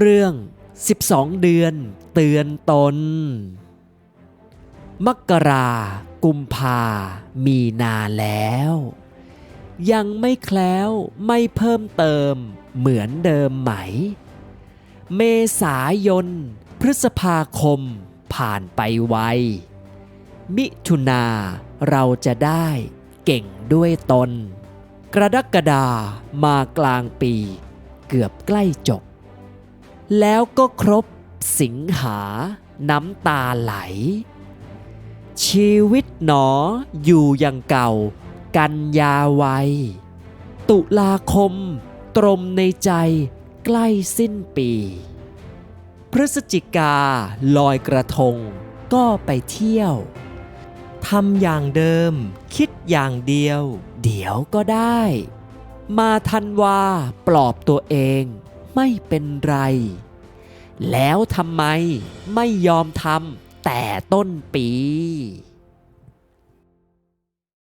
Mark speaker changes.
Speaker 1: เรื่อง 12 เดือน เตือนตน มกรา กุมภา มีนาแล้ว ยังไม่แคล้วไม่เพิ่มเติมเหมือนเดิมไหม เมษายน พฤษภาคมผ่านไปไว มิถุนาเราจะได้เก่งด้วยตน กระดักกระดามากลางปี เกือบใกล้จบ แล้วก็ครบสิงหาน้ำตาไหล ชีวิตหนออยู่อย่างเก่า กันยาวัย ตุลาคม ตรมในใจใกล้สิ้นปี พฤศจิกาลอยกระทง ก็ไปเที่ยวทำอย่างเดิม คิดอย่างเดียว เดี๋ยวก็ได้ มาทันวาปลอบตัวเอง ไม่เป็นไร แล้วทำไมไม่ยอมทำแต่ต้นปี